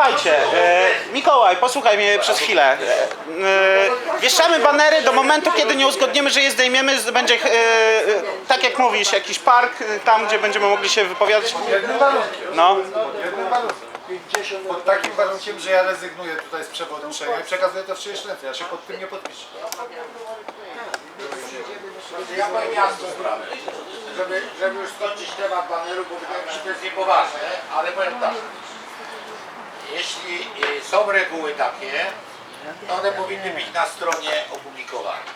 słuchajcie, e, Mikołaj, posłuchaj mnie przez chwilę. E, wieszamy banery do momentu, kiedy nie uzgodnimy, że je zdejmiemy, z- będzie, e, e, tak jak mówisz, jakiś park, e, tam gdzie będziemy mogli się wypowiadać. Jednym warunkiem. No, Jednym warunkiem. Pod takim warunkiem, że ja rezygnuję tutaj z przewodniczenia i przekazuję to w czyjeś ręce. Ja się pod tym nie podpiszę. Ja powiem jasną sprawę, żeby, żeby już skończyć temat baneru, bo wydaje mi się, że to jest niepoważne, ale powiem tak. Jeśli y, są reguły takie, to one powinny być na stronie opublikowane.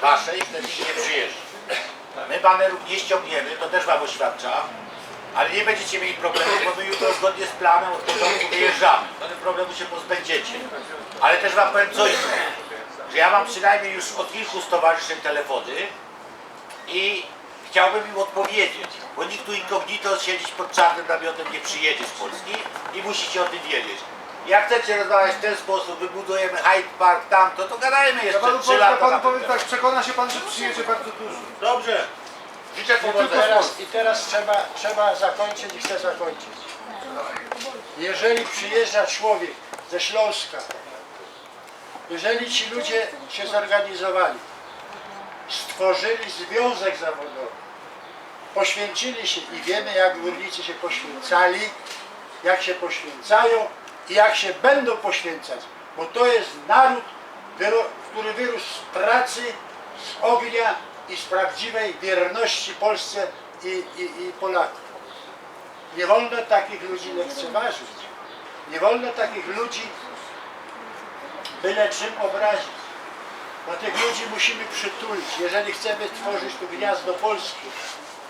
Waszej wtedy się nie przyjeżdża. My banerów nie ściągniemy, to też wam oświadczam, ale nie będziecie mieli problemu, bo my jutro zgodnie z planem od początku wyjeżdżamy. Tego problemu się pozbędziecie. Ale też wam powiem co innego, że ja mam przynajmniej już od kilku stowarzyszeń telefony i chciałbym im odpowiedzieć, bo nikt tu incognito siedzieć pod czarnym namiotem nie przyjedzie z Polski i musicie o tym wiedzieć. Jak chcecie rozmawiać w ten sposób, wybudujemy Hyde Park tamto, to gadajmy Ja jeszcze panu, 3 powiem, ja lata. panu na ten powiem tak, przekona się pan, że przyjedzie bardzo dużo. Dobrze. Życzę powodzenia. Teraz, I teraz trzeba, trzeba zakończyć i chcę zakończyć. Jeżeli przyjeżdża człowiek ze Śląska, jeżeli ci ludzie się zorganizowali, stworzyli związek zawodowy, poświęcili się i wiemy jak górnicy się poświęcali, jak się poświęcają i jak się będą poświęcać, bo to jest naród, który wyrósł z pracy, z ognia i z prawdziwej wierności Polsce i, i, i Polakom. Nie wolno takich ludzi lekceważyć. Nie wolno takich ludzi byle czym obrazić. Bo tych ludzi musimy przytulić. Jeżeli chcemy tworzyć tu gniazdo Polski,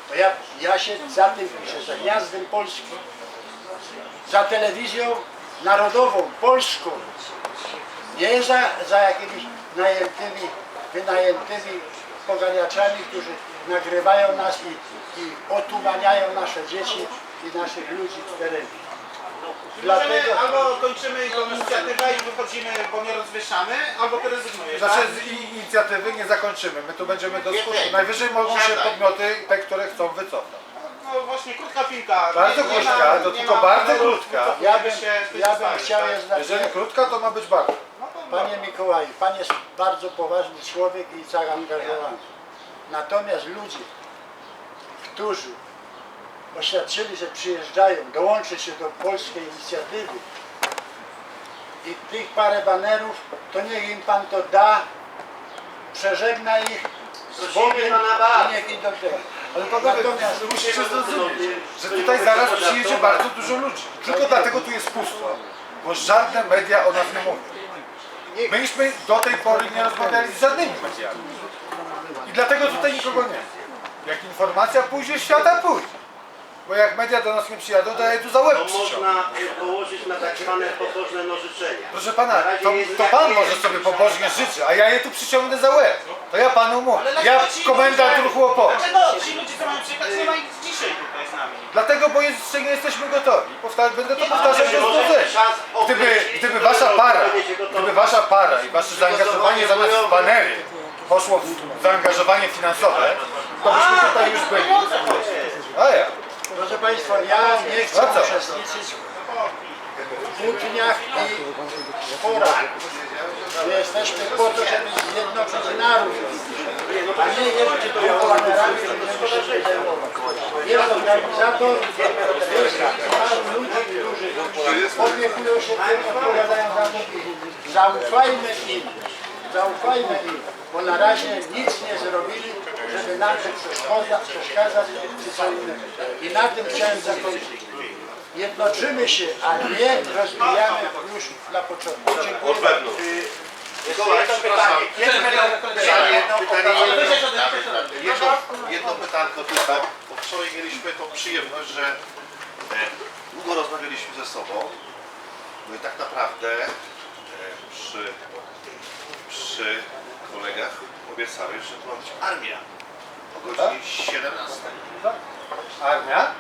to ja, ja się za tym piszę, za gniazdem Polski, za telewizją narodową, polską, nie za, za jakimiś najętymi, wynajętymi poganiaczami, którzy nagrywają nas i, i otumaniają nasze dzieci i naszych ludzi w terenie. Dlatego albo kończymy tą inicjatywę i wychodzimy, bo nie rozwieszamy, albo ty rezygnujesz, Znaczy tak? z i- inicjatywy nie zakończymy. My tu będziemy do skutku. Najwyżej mogą się podmioty, te, które chcą wycofać. No właśnie, krótka piłka. Bardzo Nie- nie krótka, ma- to nie tylko ma bardzo krótka. ja bym, się ja bym chciał tak? je znać. Jeżeli krótka, to ma być bardzo. No to dobra. Panie Mikołaju, Pan jest bardzo poważny człowiek i zaangażowany. Natomiast ludzie, którzy oświadczyli, że przyjeżdżają dołączyć się do polskiej inicjatywy i tych parę banerów, to niech im Pan to da, przeżegna ich z Bogiem i niech idą tego. Ale panowie, Natomiast musicie zrozumieć, że tutaj zaraz przyjedzie bardzo dużo ludzi. Tylko dlatego tu jest pusto. Bo żadne media o nas nie mówią. Myśmy do tej pory nie rozmawiali z żadnymi mediami. I dlatego tutaj nikogo nie ma. Jak informacja pójdzie, świata pójdzie. Bo jak media do nas nie przyjadą, to ja je tu za łeb To przyciągnę. można położyć na tak zwane pobożne nożyczenia. Proszę pana, to, to pan może sobie pobożnie życzy, a ja je tu przyciągnę za łeb. To ja panu mówię. Ja komendant ruchu oporu. Dlaczego ci ludzie, co mają przyjechać, nie ma ich dzisiaj tutaj z nami? Dlatego, bo jeszcze nie jesteśmy gotowi. Powtar- będę to powtarzał do znudzenia. Gdyby, gdyby wasza para, gdyby wasza para i wasze zaangażowanie zamiast w banery poszło w zaangażowanie finansowe, to byśmy tutaj już byli. A ja. Proszę Państwa, ja nie chcę co? uczestniczyć w kłótniach i sporach. My jesteśmy po to, żeby zjednoczyć naród, a nie jeździć do banerami, żeby się zajmować. Jest organizator, jest ludzi, którzy opiekują się tym, odpowiadają za to zaufajmy im, zaufajmy im, bo na razie nic nie zrobili, żeby nam się przeszkoda- przeszkadzać czy co innego. I na tym chciałem zakończyć. Jednoczymy się, a nie rozbijamy już na początku. Dziękuję bardzo. Mikołaj, Pytanie, jedno pytanie, pytanie. jedno, jedno pytanko tylko, bo wczoraj mieliśmy tą przyjemność, że e, długo rozmawialiśmy ze sobą. No i tak naprawdę e, przy, przy kolegach obiecałeś, że to ma być armia o godzinie 17. Armia?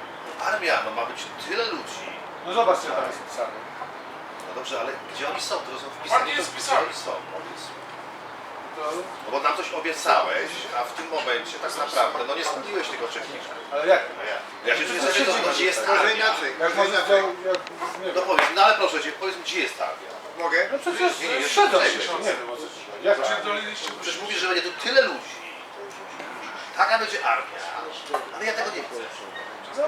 Armia, no ma być tyle ludzi. No zobaczcie, tam jest pisane. No dobrze, ale gdzie oni są? To są wpisani, to gdzie oni są? Powiedz. No bo nam coś obiecałeś, a w tym momencie tak naprawdę no nie spełniłeś tego czeknika. Ale jak? Ja się czuję, to gdzie jest armia. Jak może to, jak, nie No wiem. powiedz, no ale proszę Cię, gdzie jest ta armia? Mogę? No przecież Nie, nie, jeszcze jest. nie co. Jak Przecież mówisz, że będzie tu tyle ludzi. Taka będzie armia. Ale ja tego nie chcę.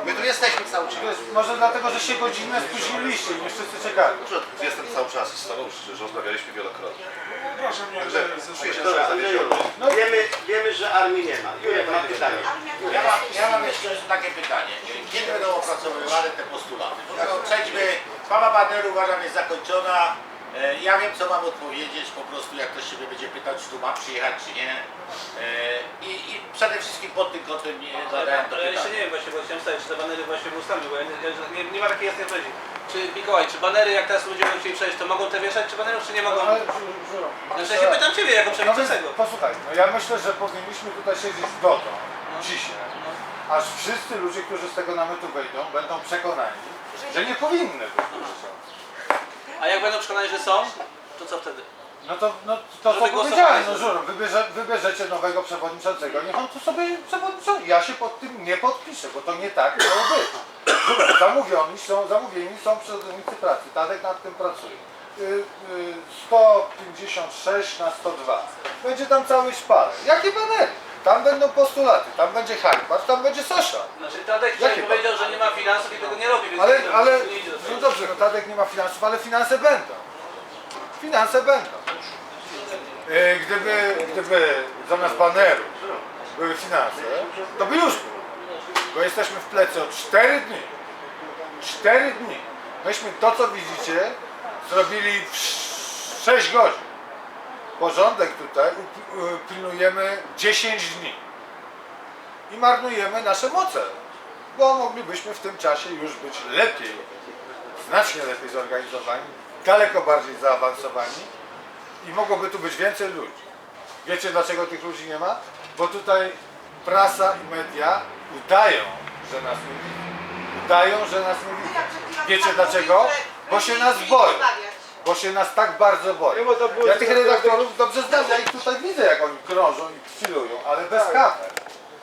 My tu jesteśmy cały czas. Może dlatego, że się godzinę spóźniliście i nie wszyscy czekali. Że Jestem cały czas z tobą, że że rozmawialiśmy wielokrotnie. Proszę mnie, Także że czuję się trochę zawiedziony. wiemy, wiemy, że armii nie ma. Jurek, mam pytanie. Ja mam, ja mam jeszcze takie pytanie. Kiedy będą opracowywane te postulaty? No przejdźmy, sprawa baneru uważam jest zakończona. E, Ja wiem co mam odpowiedzieć, po prostu jak ktoś się mnie będzie pytać, czy tu ma przyjechać, czy nie. E, I, i przede wszystkim pod tym kątem nie zadałem to Ale ja jeszcze pytanie. nie wiem właśnie, bo chciałem stać, czy te banery właśnie ustami, bo ja nie, ja nie, nie ma takiej jasnej odpowiedzi. Czy Mikołaj, czy banery jak teraz ludzie będą chcieli przejść, to mogą te wieszać, czy banerów, czy nie mogą? Ale, żu- żu- Znaczy ja się pytam Ciebie jako No więc, przewodniczącego. posłuchaj, no ja myślę, że powinniśmy tutaj siedzieć dotąd, dzisiaj, aż wszyscy ludzie, którzy z tego namiotu wejdą, będą przekonani, że nie powinny być. A jak będą przekonani, że są, to co wtedy? No to, no, to Żeby co powiedziałem, no głosowali. żur, wybierze, wybierzecie nowego przewodniczącego, niech on tu sobie przewodniczący. Ja się pod tym nie podpiszę, bo to nie tak miało być. Żur, zamówieni są, zamówieni są pracownicy pracy, Tadek nad tym pracuje. Y, y, 156 na 102. Będzie tam cały szparek. Jakie banery? Tam będą postulaty, tam będzie harpacz, tam będzie sosza. Znaczy Tadek dzisiaj Jakie powiedział, że nie ma finansów i tego nie robi, więc Ale, nie, ale, nie no Tadek nie ma finansów, ale finanse będą. Finanse będą. E, Gdyby, gdyby zamiast baneru były finanse, to by już było. Bo jesteśmy w plecy od 4 dni. 4 dni. Myśmy to, co widzicie, zrobili w 6 godzin. Porządek tutaj y, pilnujemy 10 dni. I marnujemy nasze moce bo moglibyśmy w tym czasie już być lepiej, znacznie lepiej zorganizowani, daleko bardziej zaawansowani i mogłoby tu być więcej ludzi. Wiecie dlaczego tych ludzi nie ma? Bo tutaj prasa i media udają, że nas nie widzą. Udają, że nas nie widzą. Wiecie dlaczego? Bo się nas boją. Bo się nas tak bardzo boją. Ja tych redaktorów dobrze znam, ja ich tutaj widzę jak oni krążą i chwilują, ale bez kamer.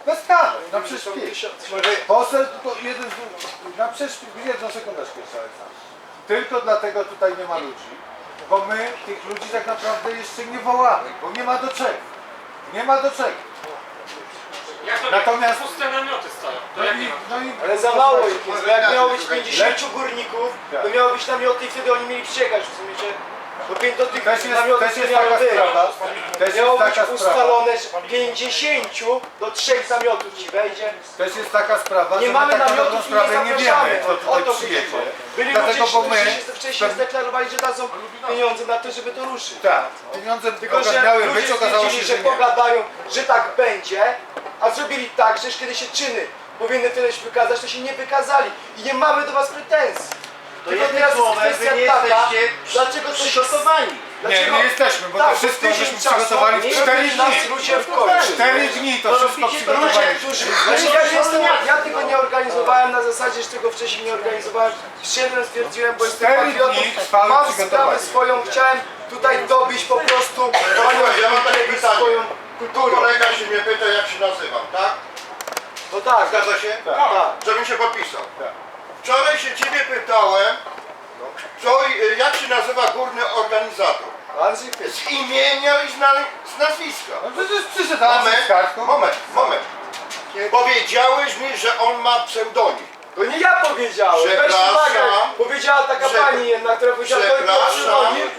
Bez kamer, na przyspiesz. Poseł tylko jeden z... Na przyspiesz, jedną sekundeczkę jeszcze Aleksandr. Tylko dlatego tutaj nie ma ludzi, bo my tych ludzi tak naprawdę jeszcze nie wołamy, bo nie ma do czego. Nie ma do czego. Natomiast... Puste namioty stoją. No i, no i, Ale za mało ich jest, bo jak miało być 50 Lecz- górników, to Tak. miało być namioty i wtedy oni mieli przyjechać, rozumiecie? Bo do tych też jest, namiotów też nie jest miało taka być. sprawa, też Miało jest być taka sprawa, ustalone, że 50 do 3 namiotów ci wejdzie. też jest taka sprawa, Nie że mamy my tak na dobrą namiotów i sprawę nie nie zapraszamy. wiemy, kto O tutaj to przyjedzie. Byli Dlatego, ludzie, bo którzy my... się wcześniej zdeklarowali, że dadzą pieniądze na to, żeby to ruszyć. Tak, pieniądze Tylko, że miały ludzie być, okazało się, stwierdzili, że że nie. pogadają, że tak będzie, a zrobili tak, że kiedy się czyny powinny tyle się wykazać, to się nie wykazali i nie mamy do was pretensji. To Tylko jednym teraz jest słowem, wy kwestia nie taka, jesteście dlaczego to się przygotowani. Nie, Dlaczego? nie jesteśmy, bo Tak, to wszystko tydzień żeśmy przygotowali w nie 4 robili nas dni. ludzie w końcu. 4 dni to wszystko Ludzie, przygotowaliśmy. którzy, Znaczy, ja, nie jestem, ja tego nie organizowałem na zasadzie, że tego wcześniej nie organizowałem. Przyszedłem, stwierdziłem, bo jestem Cztery patriotą, dni trwały mam sprawę swoją, chciałem tutaj dobić po prostu ja mam takie pytanie. swoją Tu kulturą. kolega się mnie pyta, jak się nazywam, tak? No tak, Zgadza się? tak. Żebym się podpisał. Tak. Wczoraj się ciebie pytałem, co, y, jak się nazywa górny organizator. Andrzej Kwiecień. Z imienia i z, na, z nazwiska. No przecież przyszedłem z Moment, moment, moment. Powiedziałeś mi, że on ma pseudonim. To nie ja powiedziałem, Przepraszam. Powiedziała taka Przepra- pani jedna, która powiedziała, to jest pseudonim.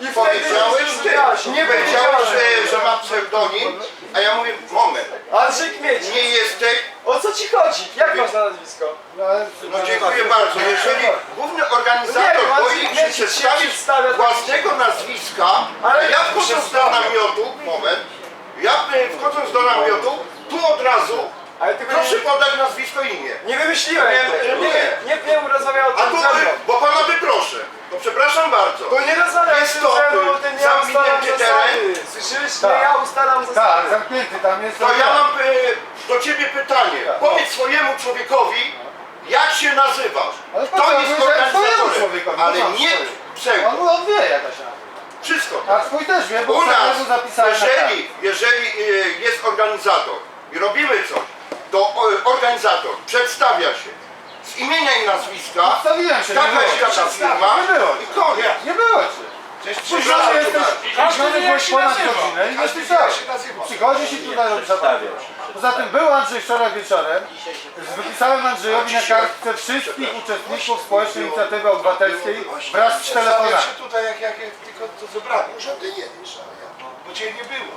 I Powiedziałeś, wyjaśni. nie powiedziałeś, że, że ma pseudonim, a ja mówię, moment, Andrzej Kmiecic. nie jesteś, O co ci chodzi? Jak masz na nazwisko? No, ale- no dziękuję bardzo, jeżeli główny Nie, organizator Andrzej boi się Kmiecic się przedstawić przedstawia- własnego nazwiska, Ale ale ja wchodząc do namiotu, moment, ja y, wchodząc do namiotu, tu od razu, Ale ty proszę nie, podać nazwisko i imię. nie wymyśliłem Nie, tego. nie. Nie, nie, nie rozmawiał o A tym tu, ze mną. y, bo pana wyproszę, to przepraszam bardzo. To nie rozmawiał Jest się to, ze mną, y, ustalam zamknięty zasady. teren. Słyszysz? Tak. Ja ustalam Tak, zasady. zamknięty, tam jest... To ja mam y, do ciebie pytanie. Tak. Powiedz swojemu człowiekowi, jak się nazywasz. Ale Kto powiedziałem, jest swojemu organizatorem, człowiekowi, ale no nie swojemu. pseudo. On, on wie jak to się nazywa. Wszystko. A twój też wie, bo U nas, samemu zapisałem na jeżeli, jeżeli y, jest organizator i robimy coś, to o, organizator przedstawia się z imienia i nazwiska, Przedstawiłem się, nie taka było. jest taka firma Nie było. i koniec. Spóźniony jesteś, spóźniony byłeś ponad godzinę i nie słyszałeś. Przychodzisz i tutaj robisz zabawę. Poza tym był Andrzej wczoraj wieczorem. Wypisałem Andrzejowi na kartce wszystkich uczestników społecznej inicjatywy obywatelskiej wraz z telefonami. tutaj jak, jak, jak tylko to zebrali. Może ty nie wiesz, ale ja, bo cię nie było.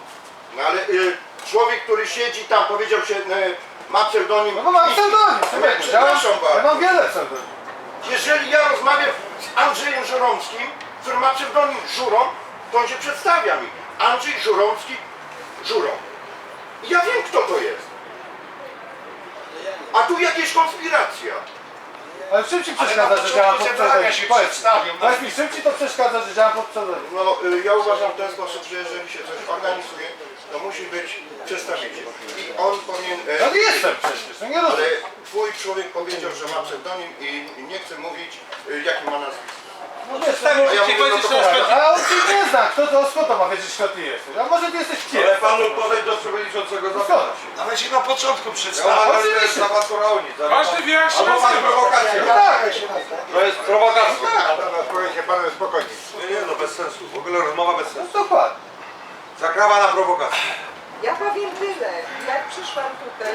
No ale y, człowiek, który siedzi tam, powiedział się, y, ma pseudonim. No bo mam pseudonim, człowieku. Przepraszam ja bardzo. mam wiele pseudonimów. Jeżeli ja rozmawiam z Andrzejem Żuromskim, który ma pseudonim Żurom, to on się przedstawia mi. Andrzej Żuromski, Żurom. I Ja wiem, kto to jest. A tu jakieś konspiracja. Ale czym ci przeszkadza, że działam pod pseudonimem? Powiedz, powiedz mi, czym ci to przeszkadza, że działam pod pseudonimem? No, y, ja uważam w ten sposób, że jeżeli się coś organizuje, to musi być przedstawiciel. I on powinien... e, No nie jestem przecież, no nie Ale rozumiem. twój człowiek powiedział, że ma pseudonim i nie chce mówić, y, jaki ma nazwisko. No wiesz, A ja Cię mówię, no to przykład- A on cię nie zna, kto to, skąd to ma wiedzieć, kto ty jesteś? A może ty jesteś Ale panu podać do przewodniczącego zapytać. Ale ci na początku Ja uważam, że to jest awantura o nic. Każdy wie jak się Albo pan nazywa. prowokację. No tak, To jest prowokacja. Powiedzcie panu spokojnie. Nie, nie, no bez sensu. W ogóle rozmowa bez no sensu. dokładnie. Zakrawa na prowokację. Ja powiem tyle. Jak przyszłam tutaj,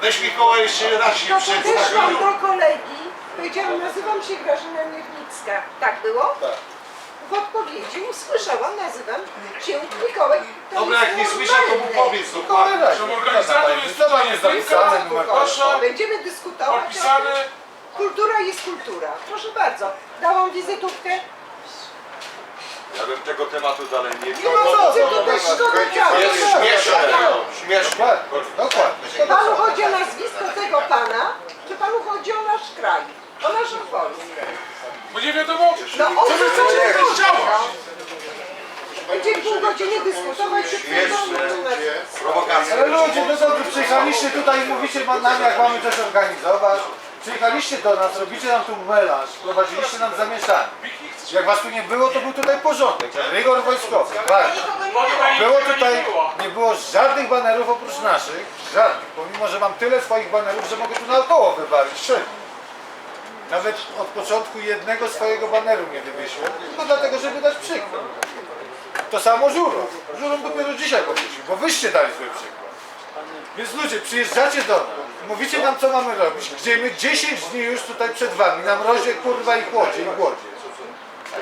Weź Mikołaj jeszcze raz się to podeszłam przedstawił. do kolegi, powiedziałam, nazywam się Grażyna Miernicka. Tak było? Tak. W odpowiedzi usłyszałam, nazywam się Mikołaj. To Dobra, jest jak nie słyszę, to mu normalne. powiedz dokładnie. Że organizator jest tutaj jest numer Proszę, Będziemy dyskutować. o tym. podpisany. Kultura jest kultura. Proszę bardzo. Dałam wizytówkę. Ja bym tego tematu dalej nie Nie ma co, co tutaj szkoda czasu. Jest śmieszne. Śmieszne. Dokładnie, dokładnie. Panu chodzi o nazwisko tego pana, czy panu chodzi o nasz kraj? O naszą Polskę? Bo nie wiadomo, No o co co chodzi? ty chciałaś. Będziemy pół godziny dyskutować, czy Śmieszne. Prowokacja. Ale ludzie, no dobrze, przyjechaliście tutaj i mówicie nam, jak mamy coś organizować. Przyjechaliście do nas, robicie nam tu melanż, prowadziliście nam zamieszanie. Jak was tu nie było, to był tutaj porządek, rygor wojskowy. Tak. Było tutaj, nie było żadnych banerów oprócz naszych, żadnych, pomimo, że mam tyle swoich banerów, że mogę tu naokoło wywalić, wszędzie. Nawet od początku jednego swojego baneru nie wywiesiłem, tylko dlatego, żeby dać przykład. To samo Żurą. Żurą dopiero dzisiaj poprosił, bo wyście dali zły przykład. Więc ludzie, przyjeżdżacie do nas, mówicie nam co mamy robić, gdzie my 10 dni już tutaj przed wami, na mrozie, kurwa i chłodzie i głodzie.